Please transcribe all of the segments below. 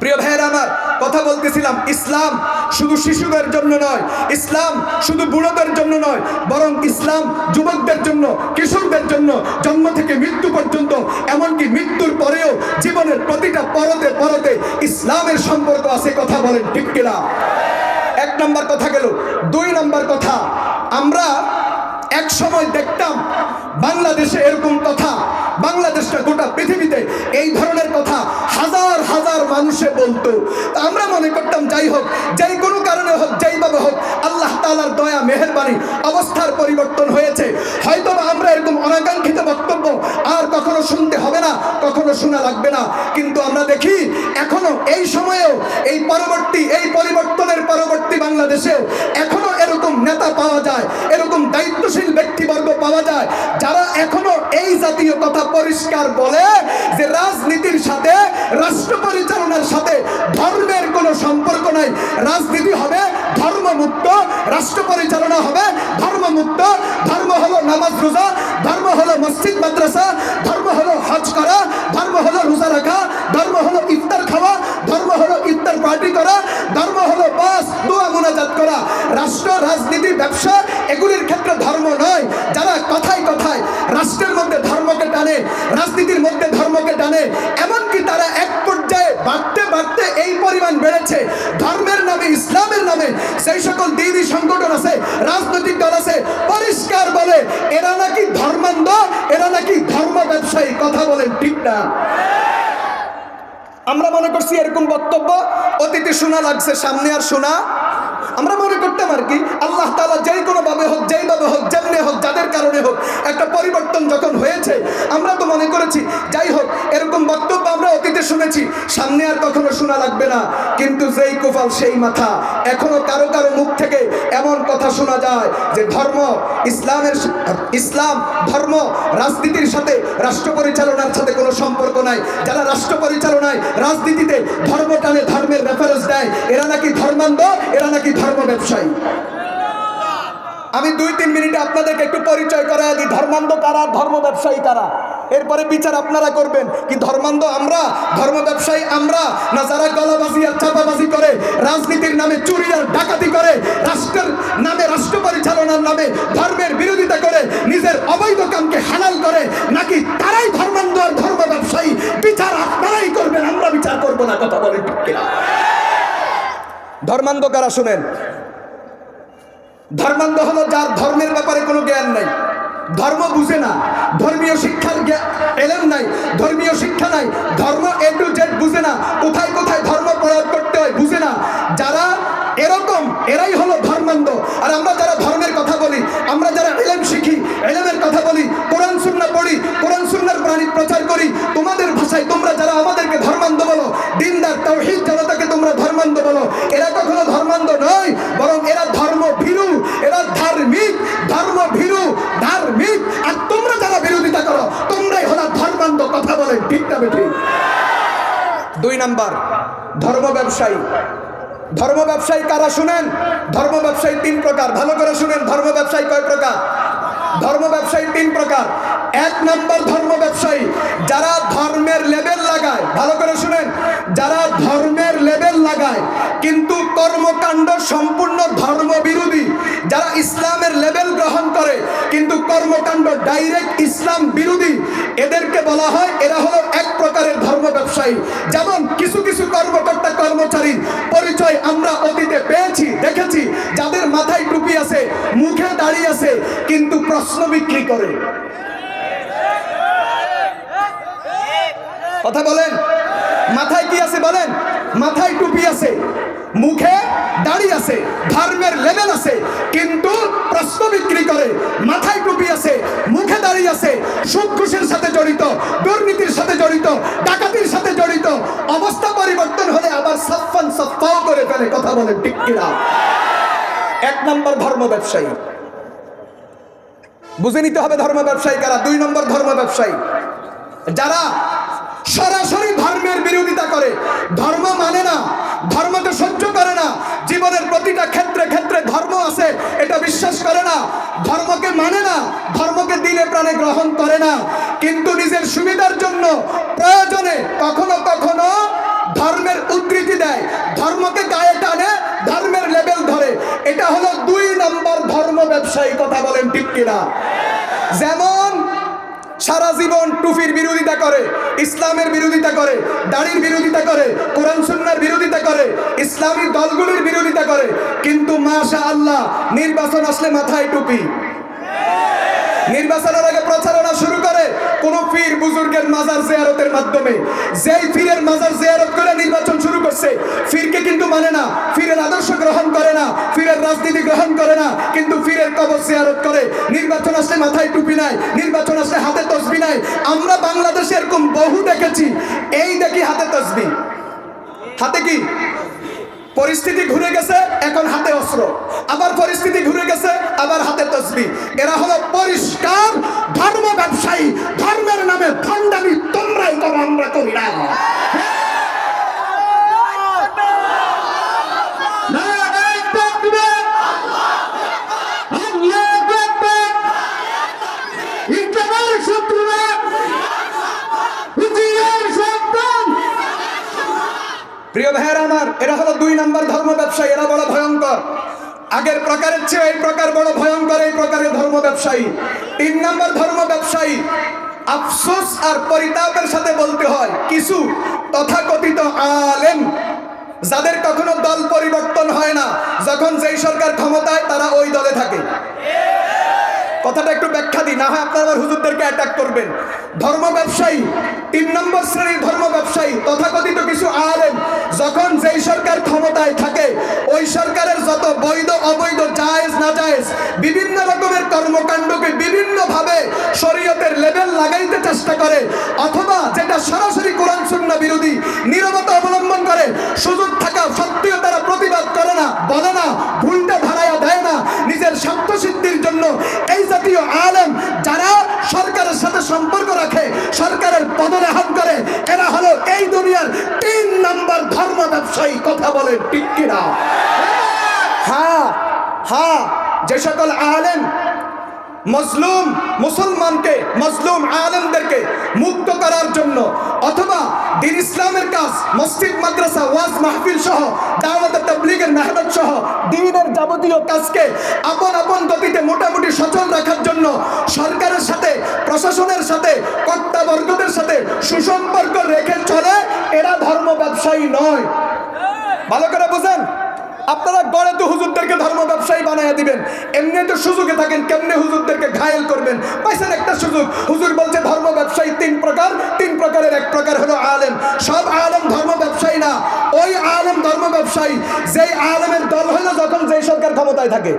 প্রিয় ভাইয়ের আমার, কথা বলতেছিলাম, ইসলাম শুধু শিশুদের জন্য নয়, ইসলাম শুধু বুড়োদের জন্য নয়, বরং ইসলাম যুবকদের জন্য, কিশোরদের জন্য, জন্ম থেকে মৃত্যু পর্যন্ত, এমনকি মৃত্যুর পরেও জীবনের প্রতিটা পরতে পরতে ইসলামের সম্পর্ক আছে, কথা বলেন ঠিক কিনা? এক নম্বর কথা গেল। দুই নম্বর কথা, আমরা এক সময় দেখতাম বাংলাদেশে এরকম কথা, বাংলাদেশটা গোটা পৃথিবীতে এই ধরনের কথা হাজার হাজার মানুষে বলতো। আমরা মনে করতাম, যাই হোক, যাই কোনো কারণে হোক যেইভাবে হোক, আল্লাহ তাআলার দয়া, মেহেরবানি, অবস্থার পরিবর্তন হয়েছে। হয়তো আমরা এরকম অনাকাঙ্ক্ষিত বক্তব্য আর কখনো শুনতে হবে না, কখনো শোনা লাগবে না। কিন্তু আমরা দেখি, এখনও এই সময়েও, এই পরবর্তী, এই পরিবর্তনের পরবর্তী বাংলাদেশেও নেতা পাওয়া যায়, এরকম দায়িত্বশীল ব্যক্তিবর্গ পাওয়া যায়, যারা এখনও এই জাতীয় কথা পরিষ্কার বলে যে রাজনীতির সাথে, রাষ্ট্র পরিচালনার সাথে ধর্মের কোনো সম্পর্ক নাই। রাজনীতি হবে ধর্মমুক্ত, রাষ্ট্র পরিচালনা হবে ধর্মমুক্ত। ধর্ম হলো নামাজ রোজা, ধর্ম হলো মসজিদ, মাদ্রাসা, ধর্ম হলো হজ করা, ধর্ম হলো রোজা রাখা, ধর্ম হলো ইফতার খাওয়া, ধর্ম হলো ইফতার পার্টি করা, ধর্ম ব্যবসা, এগুলির ক্ষেত্রে ধর্ম নয়। যারা কথায় কথায় রাষ্ট্রের মধ্যে ধর্মকে টানে, রাজনীতির মধ্যে ধর্মকে টানে, এমনকি তারা এক পর্যায়ে বাড়তে বাড়তে এই পরিমাণ বেড়েছে। ধর্মের নামে, ইসলামের নামে সেই সকল দিনই সংগঠন আছে, রাজনৈতিক দল আছে, পরিষ্কার বলে, এরা নাকি ধর্মান্ধ, এরা নাকি ধর্ম ব্যবসায়ী, কথা বলেন ঠিক না। আমরা মনে করছি এরকম বক্তব্য, অতীতে শোনা লাগছে, সামনে আর শোনা। আমরা মনে করতাম আর কি, আল্লাহ তালা যেই কোনো ভাবে হোক যেইভাবে হোক, যেমনি হোক, যাদের কারণে হোক, একটা পরিবর্তন যখন হয়েছে, আমরা তো মনে করেছি, যাই হোক, এরকম বক্তব্য আমরা অতীতে শুনেছি, সামনে আর কখনো শোনা লাগবে না, কিন্তু যেই কোফাল সেই মাথা, এখনও কারও কারও মুখ থেকে এমন কথা শোনা যায় যে ধর্ম, ইসলামের ইসলাম, ধর্ম, রাজনীতির সাথে রাষ্ট্র পরিচালনার সাথে কোনো সম্পর্ক নাই, যারা রাষ্ট্র পরিচালনায় রাজনীতিতে ধর্ম টানে ধর্মের রেফারেন্স দেয়, এরা নাকি ধর্মান্ধ, এরা নাকি ধর্ম ব্যবসায়ী। আমি দুই তিন মিনিটে আপনাদেরকে একটু পরিচয় করাই দিই। ধর্মান্ধ কারা, ধর্ম ব্যবসায়ী কারা? এরপরে বিচার আপনারা করবেন কি ধর্মান্ধ আমরা, ধর্ম ব্যবসায়ী আমরা, না যারা গলাবাজি আর চাপাবাজি করে, রাজনীতির নামে চুরি আর ডাকাতি করে, রাষ্ট্রের নামে, রাষ্ট্র পরিচালনার নামে ধর্মের বিরোধিতা করে, নিজের অবৈধ কামকে হালাল করে, নাকি তারাই ধর্মান্ধ আর ধর্ম ব্যবসায়ী? বিচার আপনারাই করবেন, আমরা বিচার করব না, কথা বলে? ধর্মান্ধ কারা শুনেন? ধর্মান্ধ হলো যার ধর্মের ব্যাপারে কোনো জ্ঞান নাই। ধর্ম বুঝে না, ধর্মীয় শিক্ষার এলেম নাই, ধর্মীয় শিক্ষা নাই, ধর্ম এ টু জেড বুঝে না, কোথায় কোথায় ধর্ম প্রয়োগ করতে হয় বুঝে না। যারা এরকম, এরাই হলো ধর্মান্ধ। আর আমরা যারা ধর্মের কথা বলি, আমরা যারা এলেম শিখি, এলেমের কথা বলি, কোরআন সুন্না পড়ি, কোরআন সুন্নার প্রাণী প্রচার করি, তোমাদের ভাষায় তোমরা যারা আমাদেরকে ধর্মান্ধ বলো, দিনদার তোমরা ধর্মান্ধ বলো, এরা কখনো ধর্মান্ধ নয়, বরং এরা ধর্ম ভীরু এরা ধার্মিক ধর্ম ভীরু ধার্মিক। আর তোমরা যারা বিরোধিতা করো, তোমরাই হলো ধর্মান্ধ, কথা বলে, ঠিক না দুই নাম্বার, ধর্ম ব্যবসায়ী। ধর্ম ব্যবসায়ী কারা শুনেন? ধর্ম ব্যবসায়ী তিন প্রকার, ভালো করে শুনেন, ধর্ম ব্যবসায়ী কয় প্রকার? ধর্ম ব্যবসায়ী তিন প্রকার। এক নম্বর ধর্ম ব্যবসায়ী, যারা ধর্মের লেবেল লাগায়। ভালো করে শুনেন, যারা ধর্মের লেবেল লাগায়, কিন্তু কর্মকাণ্ড সম্পূর্ণ ধর্ম বিরোধী। যারা ইসলামের লেবেল গ্রহণ করে, কিন্তু কর্মকাণ্ড ডাইরেক্ট ইসলাম বিরোধী এদেরকে বলা হয়, এরা হলো এক প্রকারের ধর্ম ব্যবসায়ী। যেমন কিছু কিছু কর্মকর্তা কর্মচারী পরিচয় আমরা অতীতে পেয়েছি, দেখেছি, যাদের মাথায় টুপি আছে, মুখে দাঁড়িয়ে আছে, কিন্তু প্রশ্ন বিক্রি করে। কথা বলেন? মাথায় কি আছে বলেন? মাথায় টুপি আছে। মুখে দাড়ি আছে, ধর্মের লেভেল আছে, কিন্তু প্রশ্ন বিক্রি করে, মাথায় টুপি আছে, মুখে দাড়ি আছে সুদ ঘুষের সাথে জড়িত, দুর্নীতির সাথে জড়িত, ডাকাতির সাথে জড়িত, অবস্থা পরিবর্তন হলে আবার সাফান সাফাও করে ফেলে, কথা বলে কিনা? এক নম্বর ধর্ম ব্যবসায়ী। বুঝে নিতে হবে ধর্ম ব্যবসায়ী কারা, দুই নম্বর ধর্ম ব্যবসায়ী। যারা সরাসরি ধর্মের বিরোধিতা করে, ধর্ম মানে না ধর্মকে আছে, এটা বিশ্বাস করে না। ধর্মকে মানে না, ধর্মকে দিলে প্রাণে গ্রহণ করে না। কিন্তু নিজের সুবিধার জন্য প্রয়োজনে কখনো কখনো ধর্মের উদ্ধৃতি দেয়। ধর্মকে গায়ে টানে, ধর্মের লেভেল ধরে। এটা হলো দুই নম্বর ধর্ম ব্যবসায়ী, কথা বলেন ঠিক কিনা? যেমন সারা জীবন টুফির বিরোধিতা করে, ইসলামের বিরোধিতা করে, দাড়ির বিরোধিতা করে, কোরআন সুন্নার বিরোধিতা করে, ইসলামী দলগুলির বিরোধিতা করে, কিন্তু মাশা আল্লাহ নির্বাচন আসলে মাথায় টুপি। নির্বাচনের আগে প্রচারণা শুরু করে কোন পীর বুজুর্গের মাজার জেয়ারতের মাধ্যমে। যেই পীরের মাজার জেয়ারত করে নির্বাচন করছে। পীরকে কিন্তু মানে না। পীরের আদর্শ গ্রহণ করে না। পীরের রাজনীতি গ্রহণ করে না। কিন্তু পীরের কবর জিয়ারত করে। নির্বাচন আসলে মাথায় টুপি নাই। নির্বাচন আসলে হাতে তসবি নাই। আমরা বাংলাদেশে এরকম বহু দেখেছি। এই দেখি হাতে তসবি। হাতে কি? পরিস্থিতি ঘুরে গেছে, এখন হাতে অস্ত্র। আবার পরিস্থিতি ঘুরে গেছে, আবার হাতে তসবি। এরা হলো পরিষ্কার ধর্ম ব্যবসায়ী। ধর্মের নামে ফন্ডামি তোমরাই করো আমরা করি না। প্রিয় ভাইয়েরা আমার, এরা হলো দুই নম্বর ধর্ম ব্যবসায়ী, এরা বড় ভয়ঙ্কর। আগের প্রকারের চেয়ে এই প্রকার বড় ভয়ঙ্কর এই প্রকারের ধর্ম ব্যবসায়ী। তিন নম্বর ধর্ম ব্যবসায়ী, আফসোস আর পরিতাপের সাথে বলতে হয়, কিছু তথাকথিত আলেম, যাদের কখনো দল পরিবর্তন হয় না, যখন যেই সরকার ক্ষমতায় তারা ওই দলে থাকে। কথাটা একটু ব্যাখ্যা দিই, না হয় আপনারা আবার হুজুরদেরকে অ্যাটাক করবেন। ধর্ম ব্যবসায়ী, তিন নম্বর শ্রেণির ধর্ম ব্যবসায়ী, তথাকথিত কিছু আলেম, যখন যেই সরকার ক্ষমতায় থাকে, ওই সরকারের যত বৈধ, অবৈধ, জায়েজ, না জায়েজ, বিভিন্ন রকমের কর্মকাণ্ডকে বিভিন্নভাবে শরীয়তের লেভেল লাগাইতে চেষ্টা করে, অথবা যেটা সরাসরি কোরআন শূন্য বিরোধী, নীরবতা অবলম্বন করে, সুযোগ থাকা সত্ত্বেও তারা প্রতিবাদ করে না, বলে না। সম্পর্ক রাখে, সরকারের পদরেহন করে। এরা হলো এই দুনিয়ার তিন নম্বর ধর্ম ব্যবসায়ী। কথা বলে কিনা? হ্যাঁ হ্যাঁ যে সকল আলেম, মজলুম, মুসলমানকে, মজলুম আলেমদেরকে মুক্ত করার জন্য অথবা দিন ইসলামের কাজ, মসজিদ, মাদ্রাসা, ওয়াজ, মাহফিল সহ, দাওয়াত, তাবলীগের মেহনত সহ দিনের যাবতীয় কাজকে আপন আপন গতিতে মোটামুটি সচল রাখার জন্য সরকারের সাথে প্রশাসনের সাথে, কর্তাবর্গদের সাথে সুসম্পর্ক রেখে চলে, এরা ধর্ম ব্যবসায়ী নয়। ভালো করে বুঝেন? আপনারা গড়ে তো হুজুরদেরকে ধর্ম ব্যবসায়ী বানাইয়া দিবেন। এমনি তো সুযোগে থাকেন, কেমনে হুজুরদেরকে ঘায়েল করবেন? পাইছেন একটা সুযোগ। হুজুর বলছে, ধর্ম ব্যবসায়ী তিন প্রকার, তিন প্রকারের এক প্রকার হলো আলেম। সব আলেম ধর্ম ব্যবসায়ী না। ওই আলেম ধর্ম ব্যবসায়ী, যেই আলেমের দল হলো যখন যেই সরকার ক্ষমতায় থাকে।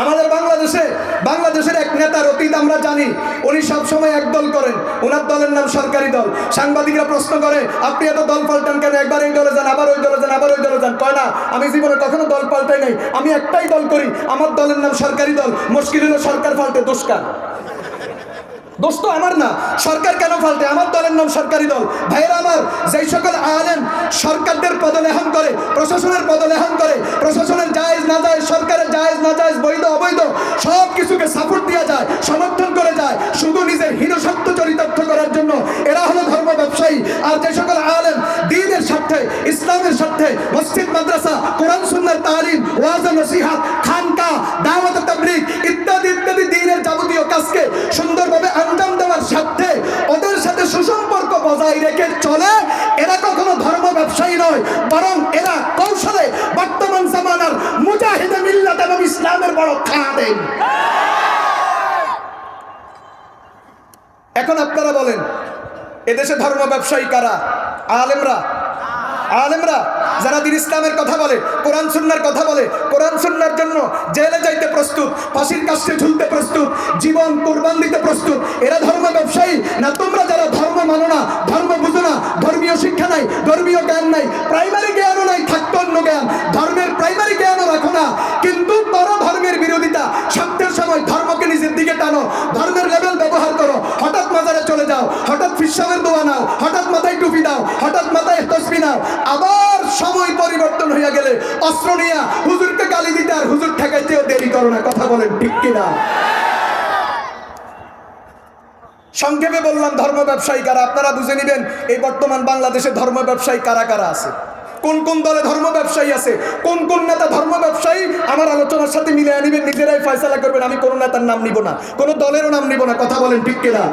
আমাদের বাংলাদেশে, বাংলাদেশের এক নেতার অতীত আমরা জানি। উনি সবসময় এক দল করেন। ওনার দলের নাম সরকারি দল। সাংবাদিকরা প্রশ্ন করে, আপনি এত দল পাল্টান কেন? একবার এই দলে যান, আবার ওই দলে যান, আবার ওই দলে যান। কয় না, আমি জীবনে কখনো দল পাল্টাই নাই। আমি একটাই দল করি। আমার দলের নাম সরকারি দল। মুশকিল হলো সরকার পাল্টে, দুষ্কার। দোষ তো আমার না, সরকার কেন ফালতে আমার দলের নাম সরকারি দল। ভাইয়েরা আমার, যেই সকল আলেন সরকারদের পদলেহন করে, প্রশাসনের পদলেহন করে, প্রশাসনের জায়েজ না যায় সরকারের জায়েজ না যায় বৈধ, অবৈধ, সব কিছুকে সাপোর্ট দেওয়া যায়, সমর্থন করে যায়, শুধু নিজের হীনসত্য চরিতার্থ করার জন্য। এরা হলো ধর্ম ব্যবসায়ী। আর যে সকল স্বার্থে ইসলামের সাথে মসজিদ, মাদ্রাসা, কোরআন সুন্নার তালিম, ওয়াজ নসিহাত খানকা দাওয়াত তাবলিগ ইত্যাদি ইত্যাদি দিনের যাবতীয় কাজকে সুন্দরভাবে আঞ্জাম দেওয়ার সাথে ওদের সাথে সুসম্পর্ক বজায় রেখে চলে। এরা কখনো ধর্ম ব্যবসায়ী নয়, বরং এরা কৌশলে বর্তমান জামানার মুজাহিদে মিল্লাত এবং ইসলামের বড় খাদেম। এখন আপনারা বলেন, এদেশে ধর্ম ব্যবসায়ী কারা? আলেমরা? আলেমরা যারা দিন ইসলামের কথা বলে, কোরআন সুন্নার কথা বলে, কোরআন সুন্নার জন্য জেলে যাইতে প্রস্তুত, ফাঁসির কাছে ঝুলতে প্রস্তুত, জীবন কোরবান দিতে প্রস্তুত, এরা ধর্ম ব্যবসায়ী না তোমরা যারা ধর্ম মানো না, ধর্ম বুঝো না, ধর্মীয় শিক্ষা নাই, ধর্মীয় জ্ঞান নাই প্রাইমারি জ্ঞানও নাই, থাকতো অন্য জ্ঞান, ধর্মের প্রাইমারি জ্ঞানও রাখো না, কিন্তু করো ধর্মের বিরোধিতা সত্যের সময় ধর্মকে নিজের দিকে টানো ধর্মের ফিসাবের দোয়া নাও, হঠাৎ মাথায় টুপি দাও, হঠাৎ মাথায় তসবি নাও, আবার সময় পরিবর্তন হইয়া গেলে অস্ত্র নিয়া হুজুরকে গালি দিতে আর হুজুর ঠেকাইতেও দেরি করো না, কথা বলেন ঠিক কিনা? সংক্ষেপে বললাম, ধর্ম ব্যবসায়ী কারা? আপনারা বুঝে নেবেন, এই বর্তমান বাংলাদেশে ধর্ম ব্যবসায়ী কারা কারা আছে? কোন কোন দলে ধর্ম ব্যবসায়ী আছে? কোন কোন নেতা ধর্ম ব্যবসায়ী? আমার আলোচনার সাথে মিলে আনিবেন নিজেরাই ফয়সালা করবেন, আমি কোনো নেতার নাম নিব না, কোনো দলেরও নাম নিব না, কথা বলেন ঠিক কিনা?